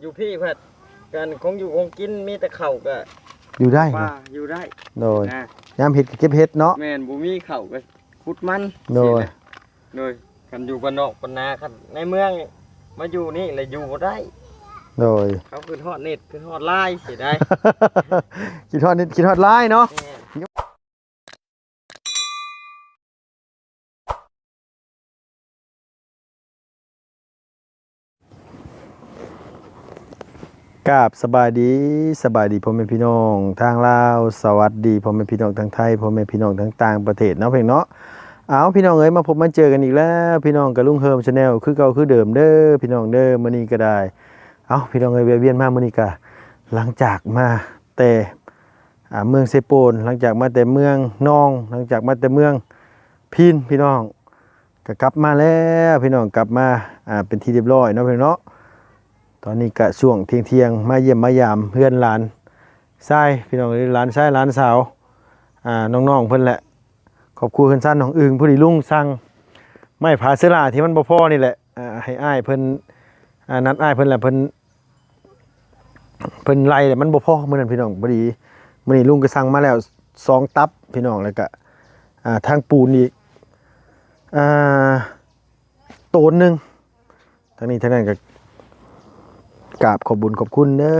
อยู่พี่เพิ่นกันคงอยู่คงกินมีแต่ข้าวก็อยู่ได้ปลานะอยู่ได้โดยนะยามเฮ็ดก็เก็บเฮ็ดเนาะ แม่นบ่มีข้าวก็ขุดมันโดย สิแหละโดยกันอยู่บ้านนอกบ้านนาคันในเมืองนี่มาอยู่นี่เลยอยู่บ่ได้ โดย เขาขึ้นฮอดเน็ตขึ้นฮอดไลน์สิได้ คิดฮอดนิดคิดฮอดหลายเนาะ แม่น กาบสบายดีสบายดีพ่อแม่พี่น้องทางลาวสวัสดีพ่อแม่พี่น้องทางไทยพ่อแม่พี่น้องทางต่างประเทศเนาะเพียงเนาะเอาพี่น้องเอ้ยมาพบมาเจอกันอีกแล้วพี่น้องกับลุงเฮิร์มชาแนลคือเก่าคือเดิมเด้อพี่น้องเด้อมื้อนี้ก็ได้เอาพี่น้องเอ้ยแวะเวียนมามื้อนี้ก็หลังจากมาแต่เมืองเซโปนหลังจากมาแต่เมืองนอง หลังจากมาแต่เมืองพีนพี่น้องก็กลับมาแล้วพี่น้องกลับมาอ่าเป็นที่เรียบร้อยเนาะเพี่น้องเนาะ ตอนนี้ก็ช่วงเที่ยงเที่ยงมาเยี่ยมมายามเพื่อนหลานชายพี่น้องหลานชายหลานสาวอ่าน้องๆเพิ่อนแหละ ขอบคุณเพิ่อนซ่านน้องอึงผู้ดีลุงสั่งไม้ผาเสอลาที่มันบ่พอนี่แหละอ่าให้อ้ายเพิ่อนอ่านัดอ้ายเพิ่อนแหละเพิ่อนเพิ่นไล่แหละมันบ่พอมื้อนั้นพี่น้องพอดีมื้อนี้ลุงก็สั่งมาแล้วสองตับพี่น้องแล้วก็อ่าทางปูนอีกอ่าโตนหนึงทางนี้ทางนั้นก็ กราบขอบบุญขอบคุณเด้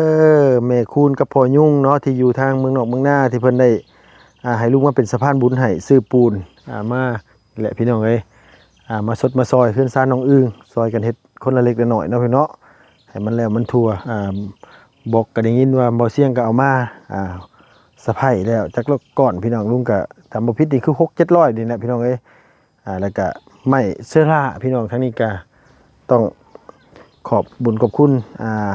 อแม่คูณกับพ่อยุ่งเนาะที่อยู่ทางเมืองนอกเมืองหน้าที่เพิ่นได้ให้ลูกมาเป็นสะพานบุญให้ซื้อปูนมาแหละพี่น้องเอ้ยมาสดมาซอยขึ้นซ่านน้องอึ้งซอยกันเฮ็ดคนละเล็กละน้อยเนาะพี่เนาะให้มันแล้วมันทั่วอบอกก็ได้ยินว่าบ่เสี่ยงก็เอามาอ่าสะไพร่แล้วจักรก่อนพี่น้องลุงก็ทำบ่ผิดนี่คือ6 700นี่แหละพี่น้องเอ้ยแล้วก็ไม้เสื้อผ้าพี่น้องทั้งนี้ก็ต้อง ขอบบุญขอบคุณอ่า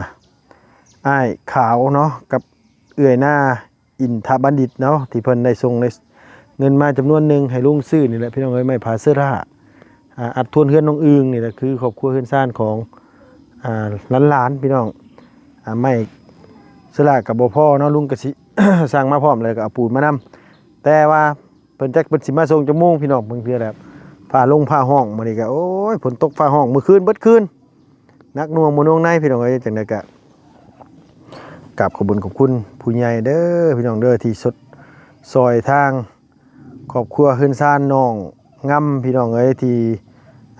อ้ายขาวเนาะกับเอื่อยหน้าอินทบัณฑิตเนาะที่เพิ่นได้ส่งในเงินมาจำนวนหนึ่งให้ลุงซื้อนี่แหละพี่น้องเอ้ยไม่ผาเสื้อผ้าอ่าอัดทวนเฮือนน้องอึงนี่แหละคือครอบครัวเฮือนซ่านของอ่าหลานๆพี่น้องอ่าไม่เสื้อผ้ากับบ่พ่อเนาะลุงก็สิสร้างมาพร้อมเลยก็เอาปูนมานํแต่ว่าเพิ่นแจักเพิ่นสิมาส่งจมูกพี่น้องเพิ่นเพื่อแล้วฟ้าลงฟ้าห้องมื้อนี้ก็โอ้ยฝนตกฟ้าห้องมื้อคืนเบิดคืน นักนวงมนวงในพี่น้องเอ้ยจังไดกะกับขอบุญขอบคุณผู้ใหญ่เด้อพี่น้องเด้อที่สุดซอยทางครอบครัวขึ้นซ่านน้องงำพี่น้องเอ้ยที่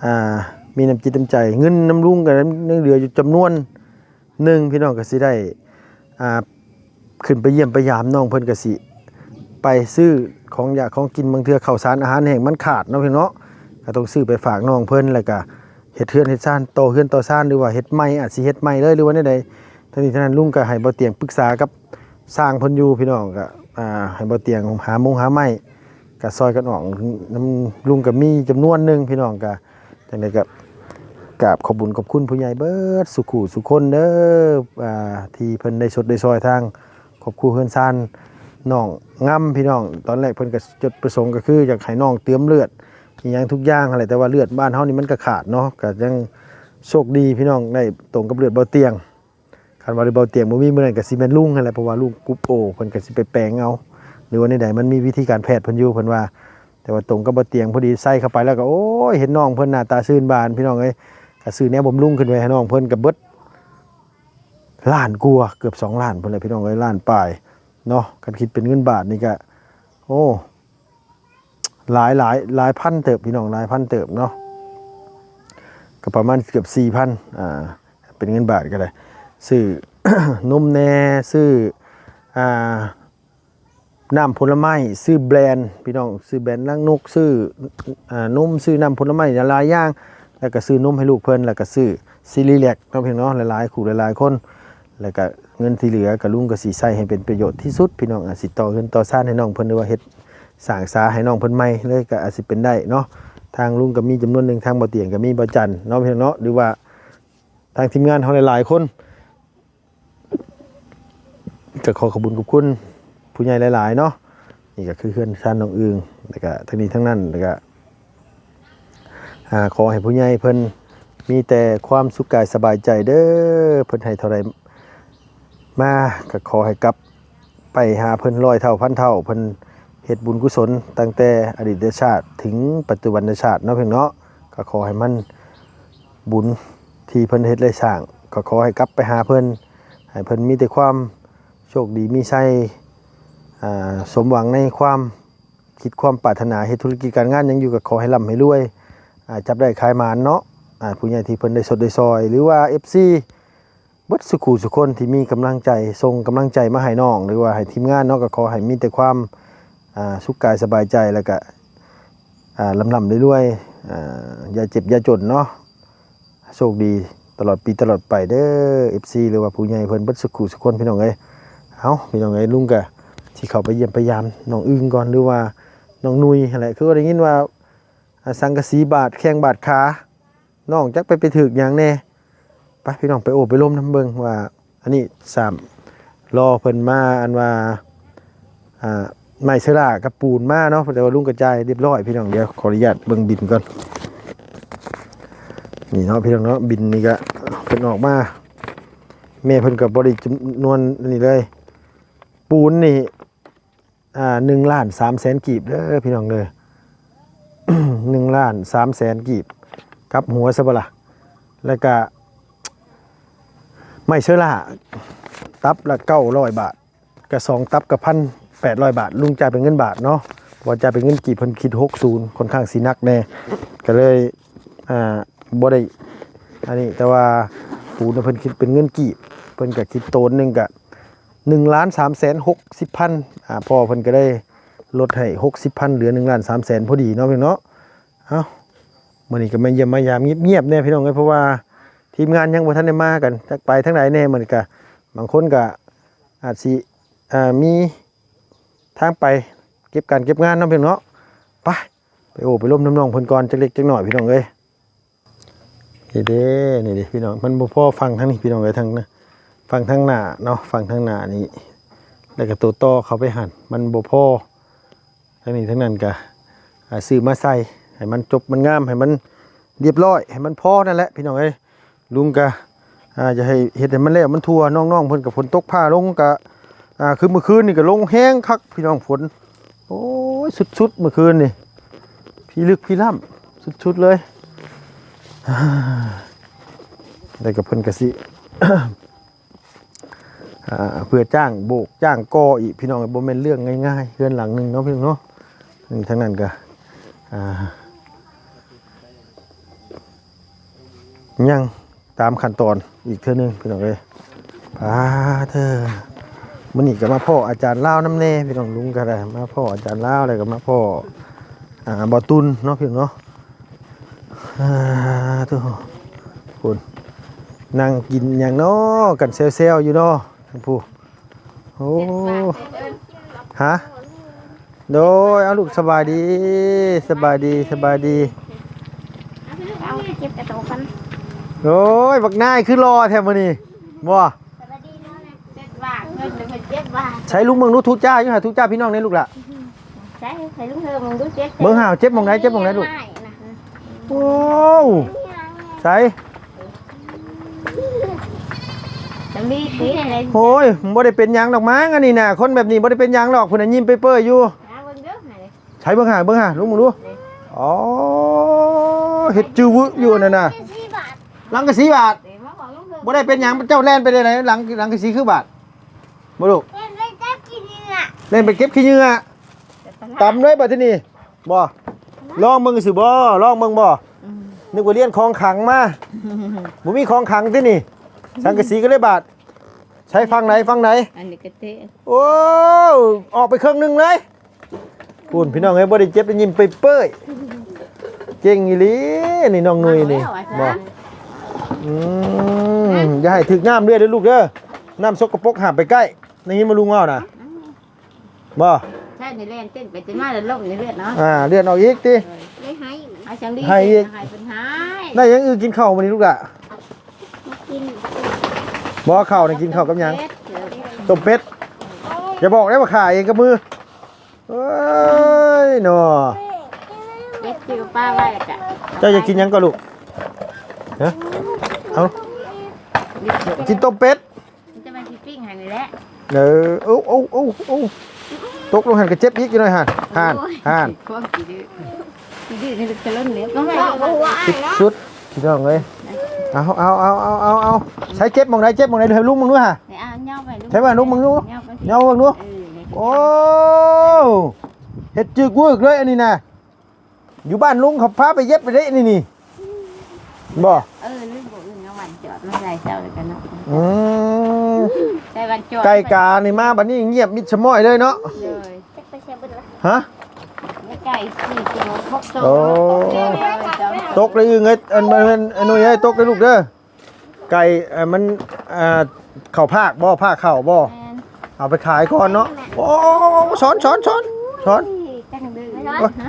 อ่ามีน้ำจิตน้ำใจเงินน้ำลุงกันยังเหลืออยู่จำนวนหนึ่งพี่น้องก็สิได้อ่าขึ้นไปเยี่ยมไปยามน้องเพิ่นก็สิไปซื้อของอยากของกินบางเทื่อข้าวสารอาหารแห้งมันขาดเนาะพี่เนาะก็ต้องซื้อไปฝากน้องเพิ่นแล้วก็ ฮ็ดเทือนเฮ็ดซ่านโตเฮือนโตซ่านหรือว่าเฮ็ดใหม่อาจสิเฮ็ดใหม่เลยหรือว่าใดๆทั้งนี้ทั้งนั้นลุงก็ให้บ่เตียงปรึกษากับสร้างเพิ่นอยู่พี่น้องก็อ่าให้บ่เตียงหามงหาไม้ก็ซอยกันออกน้ำลุงก็มีจำนวนหนึ่งพี่น้องก็จังไดก็กราบขอบุญขอบคุณผู้ใหญ่เบิดสุขุสุคนเด้ออ่าที่เพิ่นได้สดได้ซอยทางขอบคุณเฮือนซ่านน้องงำพี่น้องตอนแรกเพิ่นก็จุดประสงค์ก็คืออยากให้น้องเติมเลือด ยังทุกอย่างอะไรแต่ว่าเลือดบ้านเฮานี่มันก็ขาดเนาะก็ยังโชคดีพี่น้องได้ตรงกับเลือดเบาเตียงคันว่าเลือดเบาเตียงบ่มีมื้อนั้นก็สิแม่นลุงนั่นแหละเพราะว่าลุงกรุ๊ปโอเพิ่นก็สิไปแปลงเอาหรือว่าในใดมันมีวิธีการแพทย์เพิ่นอยู่เพิ่นว่า แต่ว่าตรงกับเบาเตียงพอดีใส่เข้าไปแล้วก็โอ้ยเห็นน้องเพิ่นหน้าตาซื่นบานพี่น้องเอ้ยก็ซื้อแนวบำรุงขึ้นไว้ให้น้องเพิ่นก็เบิดล้านกว่าเกือบสองล้านเพิ่นเลยพี่น้องเอ้ยล้านปลายเนาะคันคิดเป็นเงินบาทนี่ก็โอ้ หลายหลายหลายพันเติบพี่น้องหลายพันเติบเนาะก็ประมาณเกือบสี่พันอ่าเป็นเงินบาทก็เลยซื้อนมแน่ซื้ออ่าน้ำผลไม้ซื้อแบรนด์พี่น้องซื้อแบรนด์ลังนกซื้ออ่านมซื้อน้ำผลไม้หลายอย่างแล้วก็ซื้อนมให้ลูกเพิ่นแล้วก็ซื้อซีรีแลกเนาะพี่น้องหลายๆคู่หลายๆคน แล้วก็เงินที่เหลือก็ลุงก็สิใช้ให้เป็นประโยชน์ที่สุดพี่น้องอสิต่อเงินต่อซ่านให้น้องเพิ่นหรือว่าเฮ็ด สร้างสาให้น้องเพิ่นใหม่เลยก็อาจสิเป็นได้เนาะทางลุงก็มีจำนวนหนึ่งทางบ่เตียงก็มีบ่จันเนาะเพียงเนาะหรือว่าทางทีมงานเฮาหลายๆคนก็ขอขอบคุญขอบคุณผู้ใหญ่หลายๆเนาะนี่ก็คือเพื่อนชานน้องอึงแล้วก็ทั้งนี้ทั้งนั้นแล้วก็ขอให้ผู้ใหญ่เพิ่นมีแต่ความสุขกายสบายใจเด้อเพิ่นให้เท่าใดมาก็ขอให้กลับไปหาเพิ่นร้อยเท่าพันเท่าเพิ่น เฮ็ดบุญกุศลตั้งแต่อดีตชาติถึงปัจจุบันชาติเนาะเพียงเนาะก็ขอให้มันบุญที่เพิ่นเฮ็ดได้สร้าง ก็ขอให้กลับไปหาเพิ่นให้เพิ่นมีแต่ความโชคดีมีชัยอ่าสมหวังในความคิดความปรารถนาเฮ็ดธุรกิจการงานยังอยู่ก็ขอให้ร่ำให้รวยจับได้ขายมานเนาะผู้ใหญ่ที่เพิ่นได้สดได้ซอย หรือว่า FC เบิดสุขุสุคนที่มีกำลังใจส่งกำลังใจมาให้น้อง หรือว่าให้ทีมงานเนาะก็ขอให้มีแต่ความ สุขกายสบายใจแล้วก็ลำลำเรื่อยๆอ่าอย่าเจ็บอย่าจนเนาะโชคดีตลอดปีตลอดไปเด้อ FC หรือว่าผู้ใหญ่เพิ่นเบิดสุขุสุขคนพี่น้องเอ้ยเอาพี่น้องเอ้ยลุงก็สิเขาไปเยี่ยมพยายามน้องอึ้งก่อนหรือว่าน้องนุยอะไรคือว่าได้ยินว่าสังกะสีบาดแข้งบาดขาน้องจักไปไปถึกหยังแน่ไปพี่น้องไปโอบไปล้มน้ำเบิงว่า อันนี้สามรอเพิ่นมาอันว่าอ่า ไม้เสลากับปูนมาเนาะแต่ว่าลุงกระจายเรียบร้อยพี่น้องเดี๋ยวขออนุญาตเบิ่งบินก่อนนี่เนาะพี่น้องเนาะบินนี่ก็เพิ่นออกมาแม่เพิ่นกับบริจำนวนนี่เลย ปูนนี่อ่าหนึ่งล้านสามแสนกีบเด้อพี่น้องเลยหนึ่งล้านสามแสนกีบกับหัวซะบ่ล่ะแล้วก็ไม่เชื่อละตับละเก้าร้อยบาทกระสองตับกับพัน แปดร้อยบาท ลุงจ่ายเป็นเงินบาทเนาะว่าจ่ายเป็นเงินกี่เพิ่นคิดหกศูนย์ค่อนข้างสีนักแน่ก็เลยอ่าบ่ได้อันนี้แต่ว่าปูนเพิ่นคิดเป็นเงินกี่เพิ่นก็คิดโตนหนึ่งกะหนึ่งล้านสามแสนหกสิบพันอ่าพอเพิ่นก็ได้ลดให้หกสิบพันเหลือหนึ่งล้านสามแสนพอดีเนาะพี่เนาะเอ้ามื่อนี้ก็มาเยี่ยมมายามเงียบๆเนี่ยพี่น้องเอ้ยเพราะว่าทีมงานยังบ่ทันได้มากันจักไปทั้งไหนแน่เหมือนกันบางคนก็อาจสิอ่ามี ทางไปเก็บการเก็บงานน้องเพี่องเนาะไปไปโอ้ไปร่มน้ำนองเพิ่นก่อนจักเล็กจักหน่อยพี่น้องเอ้ยนี่เด้นี่เด้พี่น้องมันบ่พอฟังทั้งนี้พี่น้องเอ้ยทั้งนะฟังทั้งหน้าเนาะฟังทั้งหน้านี้แล้วก็ตัวต่อเขาไปหั่นมันบ่พอทั้งนี้ทั้งนั้นก็ซื้อมาใส่ให้มันจบมันงามให้มันเรียบร้อยให้มันพอนั่นแหละพี่น้องเอ้ยลุงกะอ่าจะให้เฮ็ดให้มันแล้วมันทั่วน้องๆเพิ่นกับฝนตกผ้าลงกะ อ่าคือเมื่อคืนนี่ก็ลงแห้งคักพี่น้องฝนโอ้ยสุดๆเมื่อคืนนี่พี่ลึกพี่ล่ำสุดๆเลยได้กับเพิ่นกะสิอ่าเพื่อจ้างโบกจ้างก่ออีกพี่น้องบ่แม่นเรื่องง่ายๆเรือนหลังหนึ่งเนาะพี่น้องเนาะนี่ทั้งนั้นก็อ่ายังตามขั้นตอนอีกเท่านึงพี่น้องเอ้ยพาเธอ มันนี่ก็มาพ่ออาจารย์เล่าวน้ำเน่พี่น้องลุงก็ได้มาพ่ออาจารย์เล่าวอะไรก็มาพ่ออ่าบอตุนเนาะพี่น้องเนาะอ่าทุกคนนั่งกินอย่างเนาะกันเซลๆอยู่เนาะทั้งผู้โอ้ฮะโดยเอาลูกสบายดีสบายดีสบายดีเอาเก็บกระโตกันโอ้ยบักนายคือรอแถมมือนี่บ่ ใช้ลุงเมืองนู้ทุจ้าอยู่หาทุจ้าพี่น้องนี่ลูกละใช่ใส่ลุงเธอมึงดูเจ็ดเบิ่งหาวเจ็บหม่องไหนเจ็บหม่องไหนลูกโอ้วใส่จะมีสีอะไรโอ้ยบ่ได้เป็นหยังดอกมั้งอันนี้น่ะคนแบบนี้บ่ได้เป็นหยังดอกเพิ่นนะยิ้มเปื่อยๆอยู่หาเบิ่งเด้อไหนใช้เบิ่งหาเบิ่งหาลุงมึงดูอ๋อเฮ็ดจื้อวึอยู่นั่นน่ะสี่บาทหลังกะสีบาทเดี๋ยวมาบอกลุงเธอบ่ได้เป็นหยังเจ้าแล่นไปได้ไหนหลังหลังกะสีคือบาทบ่ลูก เล่นไปเก็บขี้เหงื่อตำเลยบัดทีนี้บ่ลองเบิ่งสิบ่ลองเบิ่งบ่นึกว่าเลี้ยนของขังมาบ่มีของขังที่นี่สังกะสีก็เลยบาดใช้ฟังไหนฟังไหนอันนี้ก็เตะโอ้ออกไปครึ่งหนึงเลยพูนพี่น้องเอ้ยบ่ได้เจ็บได้ยิ้มไปเป้ยเก่งอีหลีนี่น้องนุ้ยนี่บ่อืมอย่าให้ถึกน้ำเรื่อยเด้อลูกเด้อน้ำสกปรกห้ามไปใกล้ในนี้มาลุงเอาน่ะ บ่ใช่ในเล่นเต้นไปเต้นมาแล้วลงในเลือดเนาะอ่าเลื่อนออกอีกติไม่ให้ให้จังดีให้อีกให้เป็นหายได้หยังอื่นกินข้าวมื้อนี้ลูกอะกินบ่ข้าวนี่กินข้าวกับหยังเจ็ดต้มเป็ดอย่าบอกได้ว่าขายเองกับมือเอ้ยหนอเจ็ดคิวป้าไว้แล้วกะเจ้าจะกินหยังก็ลูกฮะเอากินต้มเป็ดมันจะมาที่ปิ้งให้นี่แหละเออโอ้โอ้โอ้โอ้ ตกลงหันกระเจ็บยิกอยู่หน่อยหันหันหันความกี่ดื้อกี่ดื้อนี่จะล้นเหลือก็ไม่รู้ว่าสิบชุดพี่น้องเลยเอาเอาเอาเอาเอาเอาใช้เจ็บหมองไหนเจ็บหมองไหนเดี๋ยวให้ลุงมึงด้วยฮะ để ao nhau vậy Thế mà lúc mừng lúc. nhau cái Nhau mừng lúc. ừ, để โอ้เฮ็ดจึกเวิร์กเลยอันนี้นะอยู่บ้านลุงเขาพาไปเย็บไปได้นี่นี่บ่ ừ lúc bộ ừ nó bàn chọt nó dài sao được cái nó อืม đây bàn chọt ไก่กานี่มาบัดนี้เงียบมิดชะม้อยเลยเนาะ rồi ฮะ cái cày xì cho nó bốc sôi Ồ. Rồi, ตกเลยอึงเอ้ยอันมันอันนู้นเอ้ยตกเลยลูกเด้อไก่เอ่อมันอ่าเข่าภาคบ่ภาคเข่าบ่ xong. เอาไปขายก่อนเนาะโอ้สอนสอนสอนสอน chắc thằng đưa Ôi. hả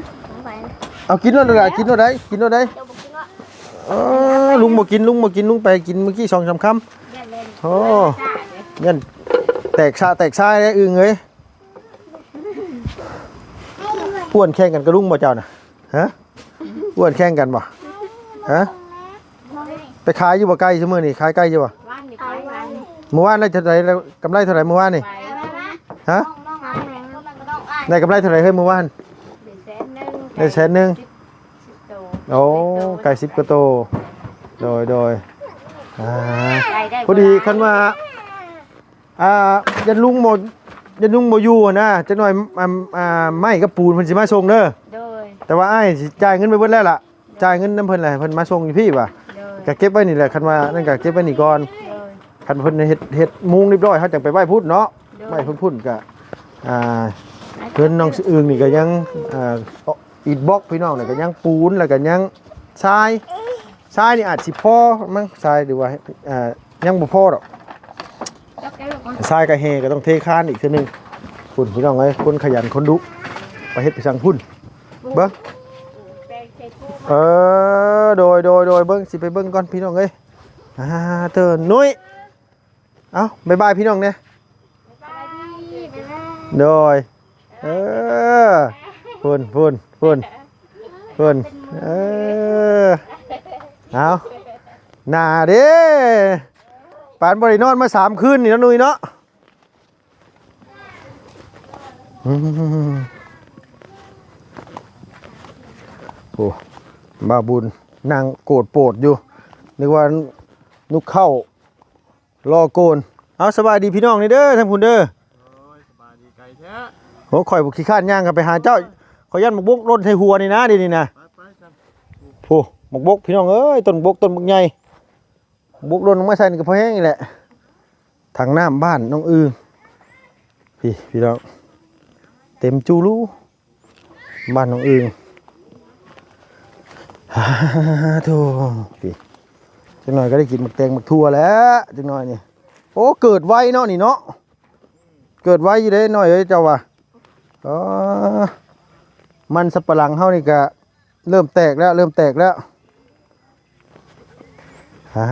เอากินแล้วได้กินแล้วได้กินแล้วได้เออลุงบ่กินลุงบ่กินลุงไปกินเมื่อกี้สองสามคำ โอ้ยันแตกชาแตกชายได้อึงเอ้ยอ้วนแข่งกันกับลุงบ่เจ้าน่ะฮะอ้วนแข่งกันบ่ฮะไปขายอยู่บ่ไก่ชั่วโมงนี่ขายไก่อยู่บ่ Van thì phải van เมื่อวานได้เท่าไหร่แล้วกำไรเท่าไหร่เมื่อวานนี่ Phải ฮะ Ai? ได้กำไรเท่าไหร่เฮ้ยเมื่อวาน Để xé nâng Để xé nâng. Chích- chích đồ. โอ้ไก่สิบกว่าโตวโดยโดย อ่า Đây, đây, พอดี của คัน ai? ว่าอ่ายันลุงโมยันลุงโมอยู่อะนะจะหน่อยอ่าอ่าไม้กับปูนเพิ่นสิมาส่งเด้อ Rồi, แต่ว่าอ้ายสิจ่ายเงินไปเบิดแล้วล่ะจ่ายเงินน้ำเพิ่นแหละเพิ่นมาส่งอยู่พี่ว่ะ rồi, ก็เก็บไว้นี่แหละคันว่านั่นก็เก็บไว้นี่ก่อน rồi, คันเพิ่นเฮ็ดเฮ็ดมุงเรียบร้อยเฮาจังไปไหว้พุทธเนาะไหว้ rồi. เพิ่นพุ่นก็อ่า เพิ่นน้องอื่นนี่ก็ยังอ่าอิฐบล็อกพี่น้องนี่ก็ยังปูนแล้วก็ยังทราย ทรายนี่อาจสิพอมั้งทรายหรือว่าอ่ายังบ่พอดอก Cho cái là con ทรายกับเฮก็ต้องเทคานอีกทีหนึงพุ่นพี่น้องเอ้ยคนขยันคนดุไปเฮ็ดไปสั่งพุ่นเบิ่ง cây cây cua เออโดยโดยโดยเบิ่งสิไปเบิ่งก่อนพี่น้องเอ้ยอ่าเตือนนุ้ยเอ้าบ๊ายบายพี่น้องเนี่ยโดยเออพุ่นพุ่นพุ่นพุ่นเออ เอาหนาเด้ปานบริโนอนมาสามคืนนี่นะนุ้ยเนาะอืมโอ้บาบุญนางโกรธโปรดอยู่นึกว่านุกเข้ารอโกน เอาสบายดีพี่น้องนี่เด้อท่านคุณเด้อสบายดีไก่แท้โอ้ข่อยบุกขี้ข้านย่างกันไปหาเจ้าข่อยยันหมกบกร่นใส่หัวนี่นะเดีนี่นะไปไปกันโอ้ มกบกพี่น้องเอ้ยต้นบกต้นบกใหญ่บกร่นลงมาใส่นี่ก็พอแห้งนี่แหละทางน้ำบ้านน้องอือพี่พี่น้องเต็มจูรูบ้านน้องอือฮ่าโธ่พี่จังหน่อยก็ได้กินหมักแตงหมักทั่วแล้วจังหน่อยนี่โอ้เกิดไวเนาะนี่เนาะเกิดไวอยู่เด้หน่อยเอ้ยเจ้าว่ะอ๋อมันสับปะหลังเฮานี่ก็เริ่มแตกแล้ว เริ่มแตกแล้ว อ่า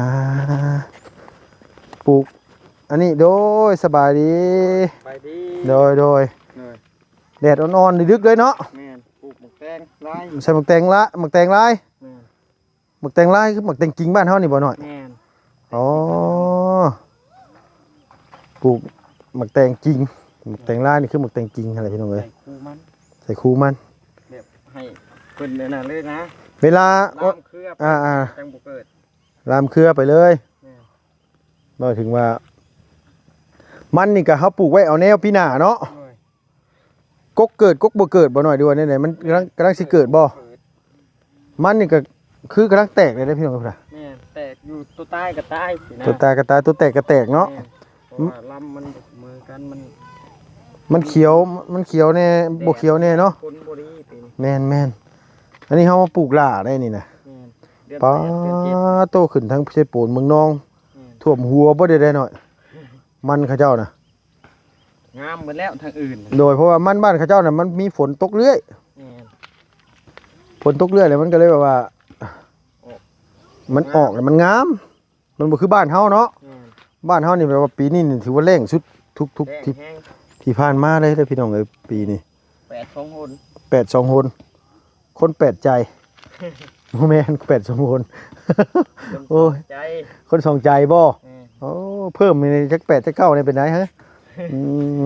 ปลูก อันนี้โดยสบายดี ไปดีโดยโดยเหนื่อยแดดอ่อนๆดึกๆเลยเนาะแม่นปลูกหมกแตงไล่ใส่หมักแตงละหมักแตงลายแม่นหมักแตงลายคือหมักแตงกิ่งบ้านเฮานี่บ่หน่อย แม่นอ๋อ ปลูกหมักแตงกิ่งหมักแตงลายนี่คือหมักแตงกิ่งอะไรพี่น้องเอ้ยใส่คูมันใส่คูมัน แบบให้เพิ่นเนี่ยนะเลยนะเวลาลามเครืออ่าอ่าจังบ่เกิด ลามเครือไปเลยแม่นหมายถึงว่า มันนี่ก็เขาปลูกไว้เอาแนวปีหน้าเนาะโอ้ยกกเกิดกกบ่เกิดบ่หน่อยด้วยนี่ไหนมันกำลังกำลังสิเกิดบ่เกิดมันนี่ก็คือกำลังแตกเลยนะพี่น้องครับนะแม่นแตกอยู่ตัวใต้กับใต้สินะตัวตากระตายตัวแตกกระแตกเนาะแม่เพราะว่าลำมันมือกันมันมันเขียวมันเขียวแน่บ่เขียวแน่เนาะคนบ่ดีปีนี้แม่นแม่นอันนี้เฮามาปลูกหล่าได้นี่นะแม่น เดือนป้าแปดเดือนเจ็ดโตขึ้นทั้งใช้ปูนเมืองนองแม่นท่วมหัวบ่ได้ได้หน่อย มันเขาเจ้าน่ะงามหมดแล้วทางอื่นโดยเพราะว่ามันบ้านเขาเจ้าน่ะมันมีฝนตกเรื่อยแม่นฝนตกเรื่อยเลยมันก็เลยแบบว่ามันออกแล้วมันงาม มันบ่คือบ้านเฮาเนาะแม่นบ้านเฮานี่แบบว่าปีนี้นี่ถือว่าแรงสุดทุกทุกแดงที่แห้งที่ผ่านมาเลยเด้อพี่น้องเอ้ยปีนี้แปดสองคนแปดสองคนคนแปดใจ โมแมนแปดสองคนคนโอ้ยใจคนสองใจบ่แม่นโอ้เพิ่มในจักแปดจักเก้าเนี่ยเป็นไงฮะอื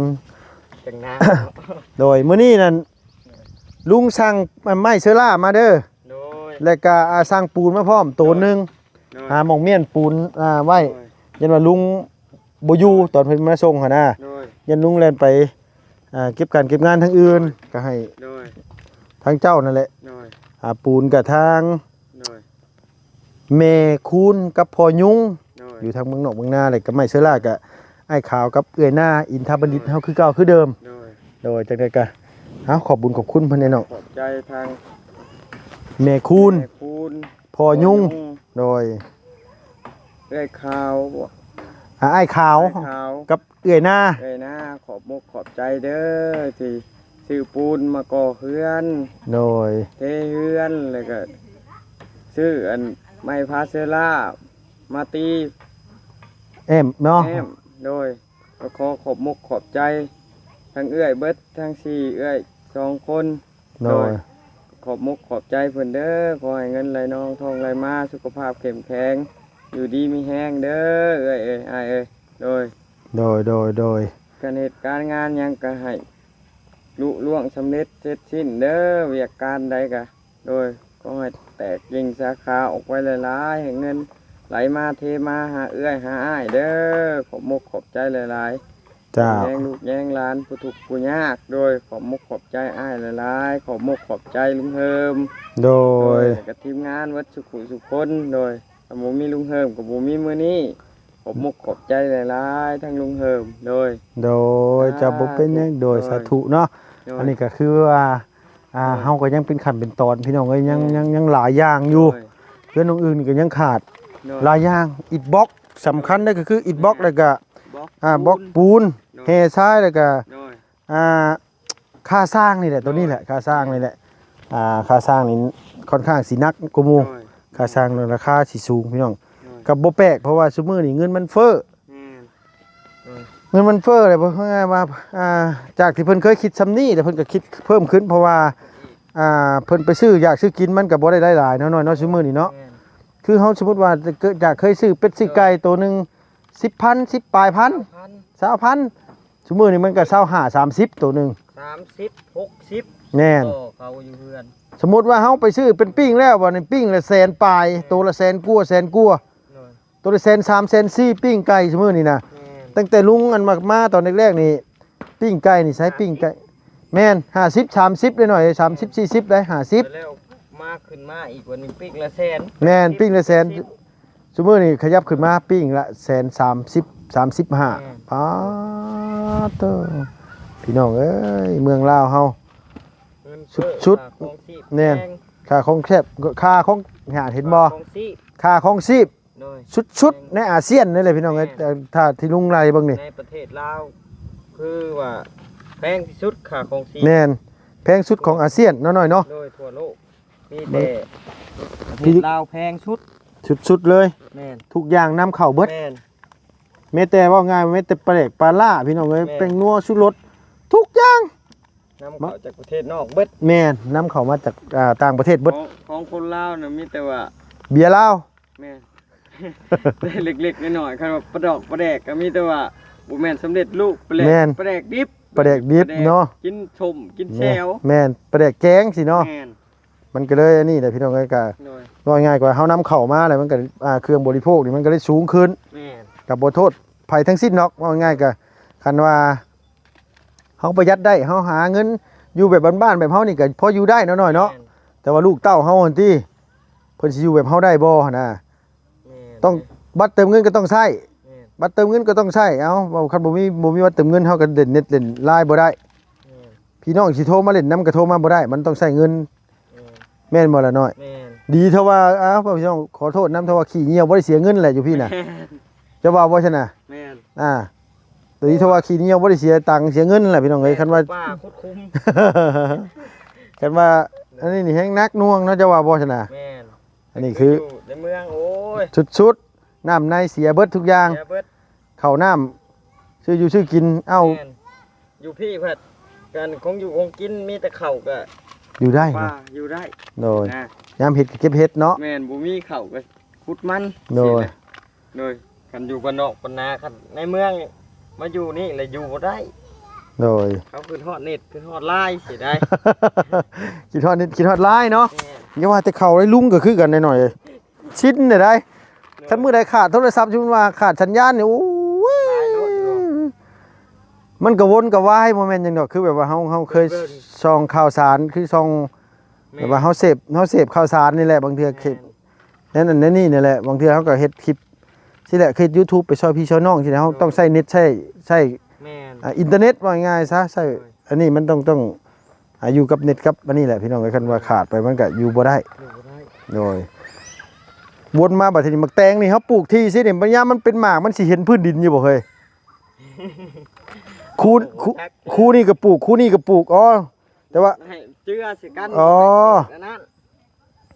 มจังน้โดยมื้อนี้นั่นลุงสั่งไม้เชอร่ามาเด้อำโดยแล้วก็อาสั่งปูนมาพร้อมตัวหนึงโดยหาหมองเมียนปูนอ่าไว้โดยยันว่าลุงบ่อยู่ตอนเพิ่นมาส่งหั่นน่ะโดยยันลุงแล่นไปอ่าเก็บการเก็บงานทางอื่นก็ให้โดยทางเจ้านั่นแหละ โดยหาปูนกับทางโดยแม่คูณกับพ่อยุง โดยอยู่ทางเมืองนอกเมืองนาเลยก็ไม่เสือลากกับไอ้ขาวกับเอื้อยหน้าอินทบัณฑิตเฮาคือเก่าคือเดิม โดยโดยจังได๋ก็เฮาขอบบุญขอบคุณเพิ่นแน่เนาะขอบใจทางแม่คูณแม่คูณพ่อยุงโดยเอ้ยข่าวบ่อ่าไอ้ขาวเอ้ยข่าวกับเอื้อยหน้า เอ้ยนะขอบมกขอบใจเด้อที่ ซื้อปูนมาก่อเฮือน โดย เทเฮือนแล้วก็ซื้ออันไม้พาเซล่ามาตีเอ็มเนาะแอมโดยก็ขอขอบมกขอบใจ ทั้งเอื้อยเบิดทั้งสี่เอื้อยสองคน โดย ขอบมกขอบใจเพิ่นเด้อขอให้เงินไหลนองทองไหลมาสุขภาพเข้มแข็ง อยู่ดีมีแห้งเด้อเอ้ยเอ้ยอ้ายเอ้ยโดย โดย โดย โดย การเหตุการณ์งานหยังก็ให้ ลุล่วงสำเร็จเสร็จสิ้นเด้อเวียกการใดก็โดยก็ให้แตกยิงสาขาออกไว้หลายๆให้เงินไหลมาเทมาหาเอื้อยหาอ้ายเด้อขอบมกขอบใจหลายๆจ้าแย่งลูกแย่งหลานผู้ทุกข์ผู้ยาก โดยขอบมกขอบใจอ้ายหลายๆขอบมกขอบใจลุงเฮิมโดยกับทีมงานวัดสุขุสุขคนโดยถ้าบ่มีลุงเฮิมกับบ่มีมื้อนี้ขอบมกขอบใจหลายๆทั้งลุงเฮิมโดย โดยจะบ่เป็นหยังโดยสาธุเนาะโดย อันนี้ก็คือว่าอ่าเฮาก็ยังเป็นขั้นเป็นตอนพี่น้องเอ้ยยังยังยังหลายอย่างอยู่โดเพื่อนองอื่นก็ยังขาดโดยหลายอย่างอิฐบล็อกสำคัญได้ก็คืออิฐบล็อกแล้วก็บล็อกอ่าบล็อกปูนเฮทรายแล้วก็โดยอ่าค่าสร้างนี่แหละตัวนี้แหละค่าสร้างนี่แหละอ่าค่าสร้างนี่ค่อนข้างสิหนักกว่าหมู่โดยค่าสร้างราคาสิสูงพี่น้องโดยกับบ่แปลกเพราะว่าซุมื้อนี้เงินมันเฟ้ออืมโดย เงินมันเฟ้อเลยเพราะง่ายๆว่าอ่าจากที่เพิ่นเคยคิดซำนี้แต่เพิ่นก็คิดเพิ่มขึ้น เพราะว่าอ่าเพิ่นไปซื้ออยากซื้อกินมันก็บ่ได้หลายๆเนาะน้อยเนาะซุมื้อนี้เนาะแม่นคือเขาสมมติว่าจะเกิดจากเคยซื้อเป็ดซื้อไก่ตัวหนึ่งสิบพันสิบปลายพันพันสาวพันสมมือนี่มันก็เศร้าหาสามสิบตัวหนึ่งสามสิบหกสิบแน่นโอ้เขาอยู่เพื่อนสมมติว่าเขาไปซื้อเป็นปิ้งแล้ววันนี้ปิ้งละแสนปลายตัวละแสนกัวาแสนกัวาโดยตัวละแสนสามแสนสี่ปิ้งไก่สมมือนี่นะแม่น ตั้งแต่ลุงอันมามาตอนแรกๆนี่ปิ้งไก่นี่ใช้ปิ้งไก่แม่นห้าสิบสามสิบได้หน่อยสามสิบสี่สิบได้ห้าสิบแล้วมากขึ้นมาอีกวันนี้ปิ๊กละแสนแม่นปิ้งละแสนสมมือนี่ขยับขึ้นมาปิ้งละแสนสามสิบสามสิบห้าป้าดเตอพี่น้องเอ้ยเมืองลาวเฮาเงินชุดเฟ้อชุดค่าของชีพแน่นพงค่าของแคบค่าของหาดเห็นบ่ค่าของชีพค่าของชีพ โดยชุดชุดในอาเซียนนี่แหละพี่น้องเอ้ยแต่ถ้าที่ลุงไล่เบิ่งนี่ในประเทศลาวคือว่าแพงที่สุดค่าของชีพแน่นแพงสุดของอาเซียนเนาะหน่อยเนาะโดยทั่วโลกมีแต่ประเทพี่ศลาวแพงสุดสุดสุดเลยแม่นทุกอย่างนำเข้าเบิดแม่นแม้แต่ว่าง่ายแม้แต่ปลาแดกปลาล่าพี่น้องเอ้ยแม่เป็นนัวสุรสทุกอย่างนำเข้าจากประเทศนอกเบิดแม่นนำเข้ามาจากอ่าต่างประเทศขเบิดองของคนลาวน่ะมีแต่ว่าเบียร์ลาวแม่นแต่ เล็กๆน้อยๆคันว่าประดอกประแดกก็มีแต่ว่าบ่แม่นสำเร็จรูปประแดกแม่น ประแดกดิบปลาแดกดิบเนาะกินชมกินแซแม่วแม่นปลาแดกแกงสิเนาะแม่นมันก็เลยอันนี้แหละพี่น้องเอ้ยก็โดยว่าง่ายกว่าเฮานำเข้ามาแล้วมันก็อ่าเครื่องบริโภคนี่มันก็เลยสูงขึ้น แม่นกับบ่โทษภัยทั้งสิ้นเนาะว่าง่ายก็คันว่าเฮาประหยัดได้เฮาหาเงินอยู่แบบบ้านๆแบบเฮานี่ก็พออยู่ได้เนาะหน่อยเนาะแม่แต่ว่าลูกเต้าเฮาหั่นติเพิ่นสิอยู่แบบเฮาได้บ่หั่นน่ะแม่น ต้องบัตรเติมเงินก็ต้องใช้แม่นบัตรเติมเงินก็ต้องใช้เอ้าว่าคันบ่มีบ่มีบัตรเติมเงินเฮาก็เล่นเน็ตเล่นไลน์บ่ได้แม่นพี่น้องสิโทรมาเล่นนํก็โทรมาบ่ได้ มันต้องใช้เงินแม่นแม่นบ่ล่ะน้อยแม่นดีเท่าว่าอ้าวพี่น้องขอโทษนํเท่าว่าขี้เหี่ยวบ่ได้เสียเงินแหละอยู่พี่น่ะแม่นจะว่าบ่ซั่นน่ะแม่นอ่าตัวนี้ถ้าว่าขี้เหนียวบ่ได้เสียตังค์เสียเงินนั่นแหละพี่น้องเอ้ยคันว่าป้าคุดคุ้มคันว่าอันนี้นี่แฮงนักหน่วงเนาะจะว่าบ่ชนะแม่นอันนี้คือยู่ในเมืองโอ้ ยสุดๆน้ำในเสียเบิดทุกอย่างแย่เบิดข้าวน้ำซื้ออยู่ซื้อกิน เอ้า แม่นอยู่พี่เพิ่นกันคงอยู่คงกินมีแต่ข้าวก็อยู่ได้ป้านะอยู่ได้โดยนะยามเฮ็ดก็เก็บเฮ็ดเนาะ แม่นบ่มีข้าวก็ขุดมันโดย สิแหละโดยกันอยู่บ้านนอกบ้านนาคันในเมืองนี่มาอยู่นี่เลยอยู่บ่ได้ โดย เขาคือทอดเน็ตคือทอดไลน์สิได้ คิดฮอดนิดคิดฮอดหลายเนาะแม่นอย่าว่าแต่เข้าได้ลุงก็คือกันหน่อยๆ ชิ้นน่ะได้คันมื้อใดขาดโทรศัพท์ชุมว่าขาดสัญญาณนี่โอ้ยมันก็วนก็วายบ่แม่นหยังดอกคือแบบว่าเฮาเฮาเคยส่องข่าวสารคือส่องแบบว่าเฮาเสพเฮาเสพข่าวสารนี่แหละบางเทื่อคลิปนั่นนั่นนั่นนี่นี่แหละบางเทื่อเฮาก็เฮ็ดคลิปสิแหละคือ YouTube ไปช่วยพี่ช่วยน้องที่เฮาต้องใช้เน็ตใช้ใช้แม่นอ่าอินเทอร์เน็ตว่าง่ายๆซะใช่อันนี้มันต้องต้องอาอยู่กับเน็ตครับอันนี้แหละพี่น้องไอ้คันว่าขาดไปมันก็อยู่บ่ได้อยู่บ่ได้โดย วนมาบัดทีนี้มักแตงนี่เขาปลูกที่สิเนี่ยปัญญามมันเป็นหมากมันสิเห็นพื้นดินอยู่บ่เคยคูคูคูนี่ก็ปลูกคูนี่ก็ปลูกอ๋อแต่ว่าให้เจือสิกันอ๋อบ่ให้เกิดอันนั้น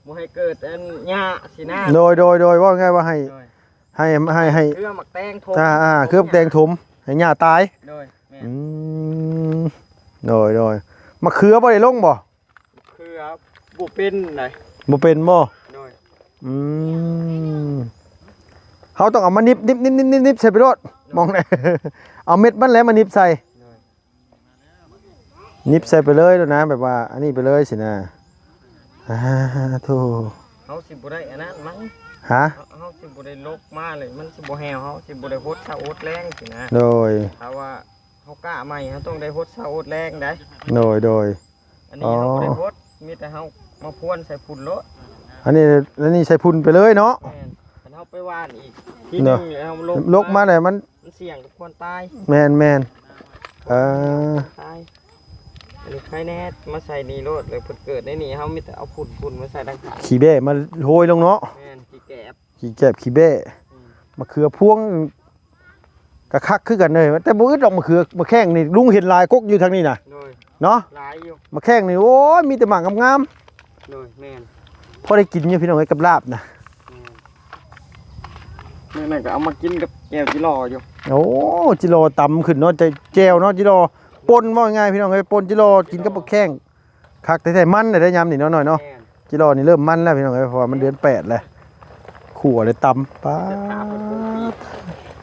บ่ให้เกิดอันหญ้าสินะโดยโดยโดยว่าไงว่าให้โดยให้ให้ให้เครื่องหมักแตงโทอ่าอ่าเครือบแตงถมให้หญ้าตายโดยแม่นอืมโดยโดยมะเขือบ่ได้ลงบ่คือเอาบ่เป็นไหนบ่เป็นบ่โดย อืมเขาต้องเอามานิบนิบนิบนิบนิบนิบใส่ไปรถมองเลยเอาเม็ดมันแล้วมานิบใส่โดยนิบใส่ไปเลยแล้วนะ แบบว่า อันนี้ไปเลยสินะอ่าโธ่เฮาสิบ่ได้อันนั้นมั้งฮะเฮาเฮาสิบ่ได้ลกมาเลย มันสิบ่แฮวเฮาสิบ่ได้ฮดชาโอดแรงสินะโดยถ้าว่าเฮากล้าใหม่เฮาต้องได้ฮดชาโอดแรงได้โดยโดยอันนี้เฮาอ๋อบ่ได้ฮดมีแต่เฮามาพรวนใส่พุ่นโลด อันนี้อันนี้ใส่พุ่นไปเลยเนาะแม่นคันเฮาไปว่านอีกทีหนึงเนี่ยเฮาลกลกมาเลยมันมันเสี่ยงกับคนตายแมนแมนเออตายอันนี้ใครแน่มาใส่นี่โลดเลยเพิ่นเกิดในนี่เฮามีแต่เอาพุ่นพุ่นมาใส่ดังขาขี้เบ้มาโหยลงเนาะแม่นขี้แกบขี้แก็บขี้เบ้มะเขือพวงกะคักคือกันเลยแต่บ่อึดดอกมะเขือมะแข้งนี่ลุงเห็นลายกกอยู่ทางนี้น่ะโดยเนาะหลายอยู่มะแข้งนี่โอ้ยมีแต่หมากงามโดยแม่นๆ พอได้กินอยู่พี่น้องไอ้กับลาบนะแม่นนั่นก็เอามากินกับแก้วจิรออยู่โอ้จิโรตำขึ้นเนาะใจแจวเนาะจิโรปนว่าง่ายพี่น้องไอ้ยปนจิโรกินกับมะแข้งคักแต่แต่มันได้ยามนี่เนาะหน่อยเนาะ แม่นจิโรนี่เริ่มมันแล้วพี่น้องไอ้ยเพราะว่ามันเดือนแปดแล้วขั่วเลยตำป้าจะถามดเพิ่นปี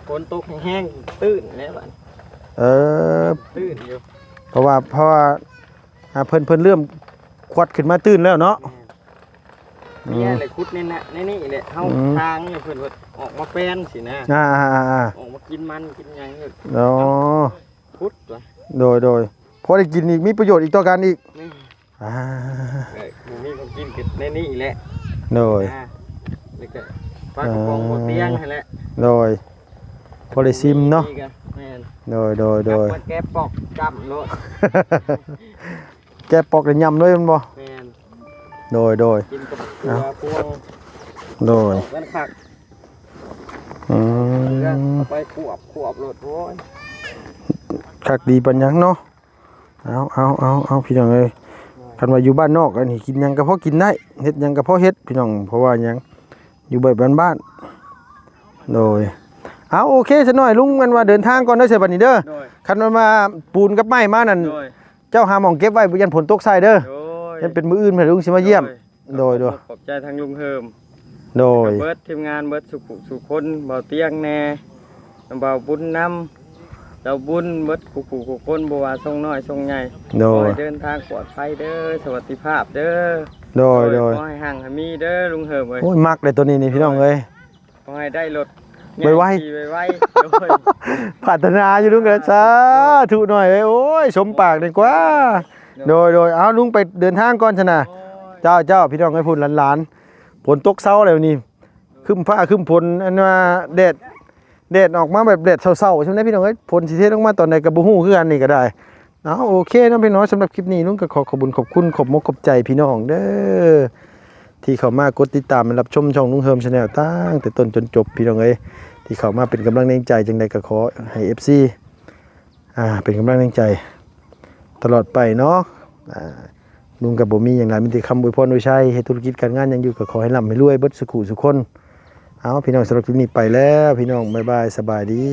ฝนตกแห้งๆตื้นแล้วบัดเออ ตื้นอยู่เพราะว่าเพราะว่าอ่าเพิ่นเพิ่นเริ่มควัดขึ้นมาตื่นแล้วเนาะแม่น เนี่ยเลยคุดในน่ะในนี่แหละเฮาอืมทางเนี่ยเพิ่นว่าออกมาแป้นสินะอ่าอ่าอ่าอ่าออกมากินมันกินหยังเนี่ยอ๋อคุดตัวโดยโดยพอได้กินอีกมีประโยชน์อีกต่อกันอีกนี่อ่าเอ้ยหมูนี่ก็กินกันในนี่แหละโดยอ่าแล้วก็ปลากระป๋องบนเตียงนั่นแหละโดยพอได้ซิมเนาะก็แม่นโดยโดยโดยกลับมาแกะปอกจำโลดแกปอกได้ยำด้วยมันบ่แม่น โดยโดยกินกับตัวพวงโดยแม่นคักอืเลือกมเอาไปขวบขวบโลดโว้ยคักดีปัญญังเนาะเอาเอาเอาเอาพี่น้องเอ้ยคันว่าอยู่บ้านนอกอันนี้กินหยังก็พอกินได้เฮ็ดหยังก็พอเฮ็ดพี่น้องเพราะว่าหยังอยู่แบบบ้านๆโดยเอาโอเคซะหน่อยลุงมันว่าเดินทางก่อนเด้อเสียบัดนี้เด้อโดยคันมันมาปูนกับไม้มานั่นโดยเจ้าหาหม่องเก็บไว้บ่ยันฝนตกใส่เด้อโด ยยันเป็นมื้ออื่นเพิ่นลุงสิมาเยี่ยม โดยโดย ขอบใจทางลุงเฮิมโดยเบิร์ดทีมงานเบิร์ดสุขุสุคนเบาเตียงแน่เบาบุญนำเจ้าบุญเบิร์ดขุขุขุคนบัวทรงน้อยทรงใหญ่โดขอย ให้เดินทางปลอดภัยเด้อสวัสดิภาพเด้อโดยโดยขอให้ห่างให้มีเด้อลุงเฮิมเอ้ยโอ้ยมักเลยตัวนี้นี่พี่น้องเอ้ย ขอให้ได้รถไวๆขี่ไวๆโดยพัฒนาอยู่ลุงเอ้ยสาธุหน่อยเอ้ยโอ้ยสมปากดีกว่า โดยโดยเอาลุงไปเดินทางก่อนชนะโอ้ยเจ้าเจ้าพี่น้องให้พุ่นหลานๆฝนตกเช้าแล้วนี่ครึ้มฟ้าครึ้มฝนอันว่าแดดแดดออกมาแบบแดดเช้าๆใช่ไหมพี่น้องเอ้ยฝนสิเทลงมาตอนใดก็บ่ฮู้คือกันนี่ก็ได้เอาโอเคเนาะพี่น้องสำหรับคลิปนี้ลุงก็ขอขอบคุญขอบคุณขอบมกขอบใจพี่น้องเด้อที่เข้ามากดติดตามและรับชมช่องลุงเฮิมชาแนลตั้งแต่ต้นจนจบพี่น้องเอ้ยที่เข้ามาเป็นกำลังแรงใจจังใดก็ขอให้ FC อ่าเป็นกำลังแรงใจ ตลอดไปเนาะลุงกับบ่มีอย่างไรมีแต่คำอวยพรอวยชัยให้ธุรกิจการงานยังอยู่ก็ขอให้ร่ำให้รวยเบิดสุขุสุขคน เอาพี่น้องสำหรับคลิปนี้ไปแล้ว พี่น้องบ๊ายบายสบายดี